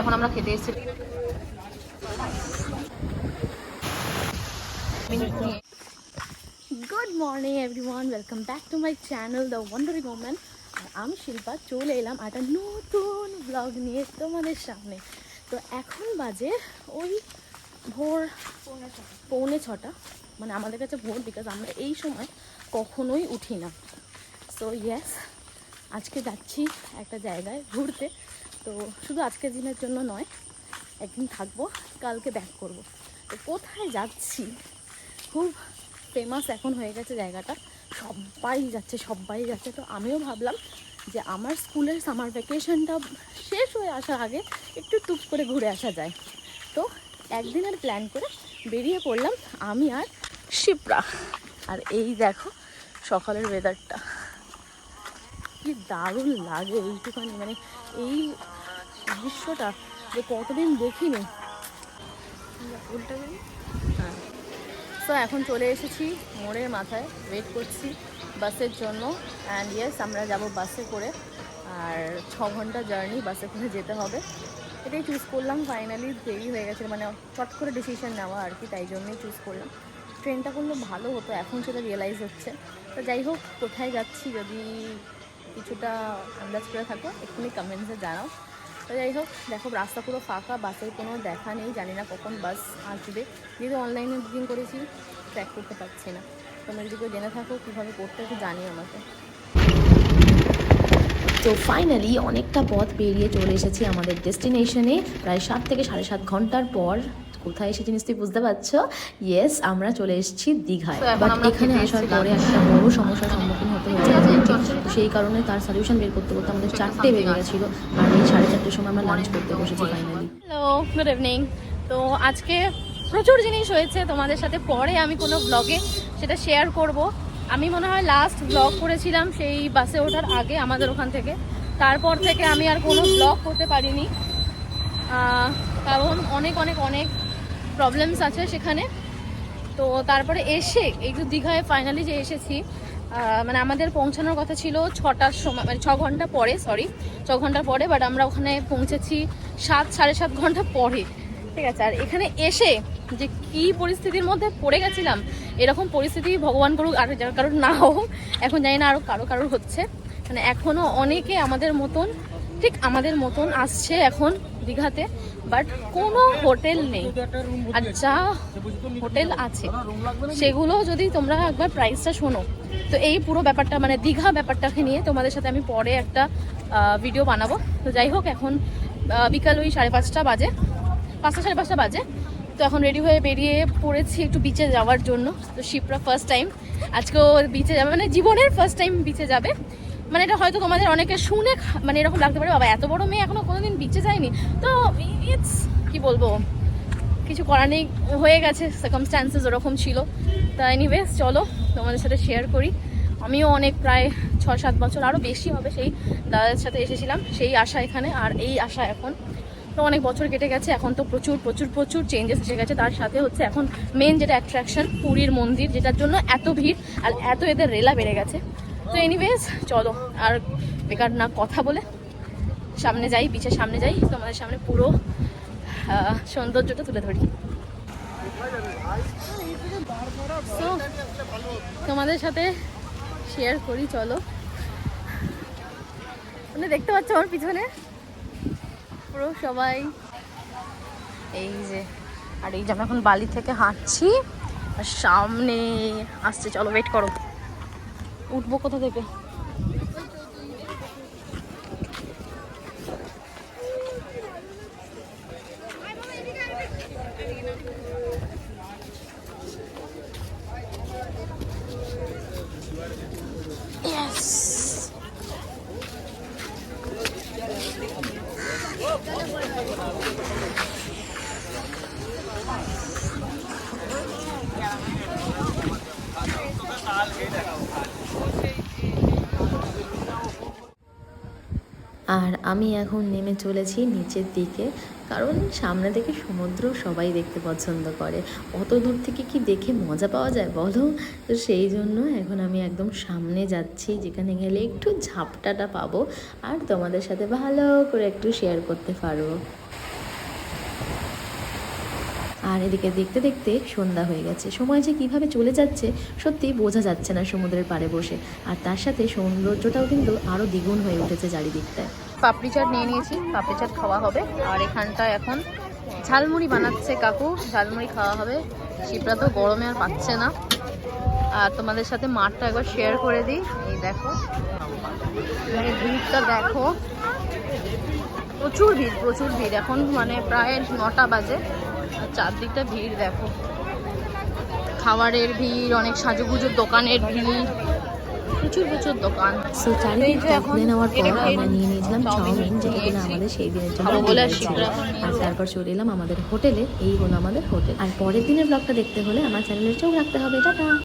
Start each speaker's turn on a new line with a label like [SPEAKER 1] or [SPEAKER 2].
[SPEAKER 1] এখন আমরা খেতে এসেছি। Good morning everyone welcome back to my channel the wondery আর আমি শিল্পা, চলে এলাম একটা নতুন ব্লগ নিয়ে তোমাদের সামনে। তো এখন বাজে ওই ভোর পৌনে ছটা। মানে আমাদের কাছে ভোর বিকজ আমরা এই সময় কখনোই উঠি না। সো ইয়েস আজকে যাচ্ছি একটা জায়গায় ঘুরতে। তো শুধু আজকের দিনের জন্য নয়, একদিন থাকব, কালকে ব্যাক করব। তো কোথায় যাচ্ছি? খুব ফেমাস এখন হয়ে গেছে জায়গাটা। সবাই যাচ্ছে সবাই যাচ্ছে। তো আমিও ভাবলাম যে আমার স্কুলের সামার ভ্যাকেশনটা শেষ হয়ে আসার আগে একটু টুক করে ঘুরে আসা যায়। তো একদিনের প্ল্যান করে বেরিয়ে পড়লাম আমি আর শিপ্রা। আর এই দেখো, সকালের ওয়েদারটা কি দারুণ লাগে এইটুখানি মানে এই দৃশ্যটা যে কতদিন দেখিনি। উল্টা হ্যাঁ তো এখন চলে এসেছি মোড়ের মাথায়। ওয়েট করছি বাসের জন্য। অ্যান্ড ইয়েস আমরা যাব বাসে করে। আর ছ ঘণ্টা জার্নি বাসে করে যেতে হবে। এটাই চুজ করলাম। ফাইনালি দেরি হয়ে গেছে। মানে চট করে ডিসিশন নেওয়া আর কি, তাই জন্যই চুজ করলাম। ট্রেনটা করলে ভালো হতো, এখন সেটা রিয়েলাইজ হচ্ছে। তো যাই হোক, কোথায় যাচ্ছি যদি কিছুটা আন্দাজ করে থাকো, এক্ষুনি কমেন্টসে জানাও। তো যাই হোক, দেখো, রাস্তা পুরো ফাঁকা, বাসের কোনো দেখা নেই, জানি না কখন বাস আসবে। যেহেতু অনলাইনে বুকিং করেছি ট্র্যাক করতে পারছি না। তোমরা যদি কেউ জেনে থাকো কীভাবে করতে একটু জানি আমাকে।
[SPEAKER 2] তো ফাইনালি অনেকটা পথ পেরিয়ে চলে এসেছি আমাদের ডেস্টিনেশনে প্রায় সাত থেকে সাড়ে সাত ঘণ্টার পর কোথায় এসেছি নিশ্চয়ই বুঝতে পারছ? ইয়েস আমরা চলে এসেছি দীঘায়। বাট এখানে আসার পরে একটা বড় সমস্যার সম্মুখীন হতে হয়েছে। তো সেই কারণে তার সলিউশন বের করতে করতে আমাদের চারটে বেজে। গেছিল। আর এই সাড়ে চারটের সময় আমরা লাঞ্চ করতে বসেছি ফাইনালি
[SPEAKER 1] হ্যালো গুড ইভিনিং তো আজকে প্রচুর জিনিস হয়েছে তোমাদের সাথে। পরে আমি কোনো ব্লগে সেটা শেয়ার করব। আমি মনে হয় লাস্ট ব্লগ করেছিলাম সেই বাসে ওঠার আগে আমাদের ওখান থেকে। তারপর থেকে আমি আর কোনো ব্লগ করতে পারিনি। কারণ অনেক অনেক অনেক প্রবলেমস আছে সেখানে। তো তারপরে এসে এই দীঘায় ফাইনালি যে এসেছি মানে আমাদের পৌঁছানোর কথা ছিল ছটার সময় মানে ছ ঘণ্টা পরে সরি ছ ঘণ্টা পরে বাট আমরা ওখানে পৌঁছেছি সাত, সাড়ে সাত ঘণ্টা পরে। ঠিক আছে, আর এখানে এসে যে কি পরিস্থিতির মধ্যে পড়ে গেছিলাম, এরকম পরিস্থিতি ভগবান করুক, আর যার কারোর না হোক, এখন জানি না আরও কারও কারোর হচ্ছে। মানে এখনও অনেকে আমাদের মতন ঠিক আমাদের মতন আসছে এখন দীঘাতে বাট কোনো হোটেল নেই। আর যা হোটেল আছে, সেগুলো যদি তোমরা একবার প্রাইসটা শোনো। তো এই পুরো ব্যাপারটা মানে দীঘা ব্যাপারটাকে নিয়ে তোমাদের সাথে আমি পরে একটা ভিডিও বানাবো। তো যাই হোক, এখন বিকাল ওই সাড়ে পাঁচটা বাজে। পাঁচটা সাড়ে পাঁচটা বাজে। তো এখন রেডি হয়ে বেরিয়ে পড়েছি একটু বিচে যাওয়ার জন্য। তো শিপরা ফার্স্ট টাইম আজকেও বিচে যাবে মানে জীবনের ফার্স্ট টাইম বিচে যাবে। মানে এটা হয়তো তোমাদের অনেকে শুনে মানে এরকম লাগতে পারে, বাবা, এত বড় মেয়ে এখনও কোনোদিন বিচে যায়নি। তো ইটস কি বলব, কিছু করার নেই, হয়ে গেছে সার্কামস্ট্যান্সেস ওরকম ছিল। তা এনিওয়েজ চলো, তোমাদের সাথে শেয়ার করি। আমিও অনেক প্রায় ছ সাত বছর আরও বেশি হবে সেই দাদার সাথে এসেছিলাম, সেই আশা এখানে, আর এই আশা এখন। তো অনেক বছর কেটে গেছে, এখন তো প্রচুর প্রচুর প্রচুর চেঞ্জেস এসে গেছে। তার সাথে হচ্ছে এখন মেন যেটা অ্যাট্রাকশন পুরীর মন্দির, যেটার জন্য এত ভিড়, আর এত এদের রেলা বেড়ে গেছে। তো এনিওয়েজ চলো, আর বেকার না কথা বলে সামনে যাই বিচের সামনে যাই, তোমাদের সামনে পুরো সৌন্দর্যটা তুলে ধরি। তোমাদের সাথে শেয়ার করি, চলো। মানে দেখতে পাচ্ছ আমার পিছনে? পুরো সবাই। এই যে, আর এই যে আমরা এখন বালি থেকে হাঁটছি, আর সামনে আসছে, চলো ওয়েট করো। উঠবো কোথা থেকে Yes.
[SPEAKER 2] আর আমি এখন নেমে চলেছি নিচের দিকে, কারণ সামনে থেকে সমুদ্র সবাই দেখতে পছন্দ করে। অত দূর থেকে কি দেখে মজা পাওয়া যায় বলো? তো সেই জন্য এখন আমি একদম সামনে যাচ্ছি, যেখানে গেলে একটু ঝাপটাটা পাবো আর তোমাদের সাথে ভালো করে একটু শেয়ার করতে পারব। আর এদিকে দেখতে দেখতে সন্ধ্যা হয়ে গেছে। সময় যে কীভাবে চলে যাচ্ছে, সত্যি বোঝা যাচ্ছে না সমুদ্রের পাড়ে বসে। আর তার সাথে সৌন্দর্যটাও কিন্তু আরও দ্বিগুণ হয়ে উঠেছে চারিদিকটায়।
[SPEAKER 1] পাপড়ি চাট নিয়ে নিয়েছি, পাপড়ি চাট খাওয়া হবে। আর এখানটা এখন ঝালমুড়ি বানাচ্ছে কাকু, ঝালমুড়ি খাওয়া হবে। শিবরা তো গরমে আর পাচ্ছে না। আর তোমাদের সাথে মাঠটা একবার শেয়ার করে দিই। এই দেখো। ভিড়টা দেখো। প্রচুর ভিড় প্রচুর ভিড়। এখন মানে প্রায় নটা বাজে। আর চারদিকটা ভিড় দেখো। খাবারের ভিড়, অনেক সাজুগুজুর দোকানের ভিড়। প্রচুর প্রচুর দোকান।
[SPEAKER 2] সো
[SPEAKER 1] চারিদিক এখন
[SPEAKER 2] নেওয়ার পর আমরা নিয়ে নিয়েছিলাম
[SPEAKER 1] চাউমিন
[SPEAKER 2] যেটা কিনা আমাদের সেই দিনের জন্য আর তারপর চলে এলাম আমাদের হোটেলে এই হলো আমাদের হোটেল। আর পরের দিনের ব্লগটা দেখতে হলে আমার চ্যানেলের চোখ রাখতে হবে। টাটা!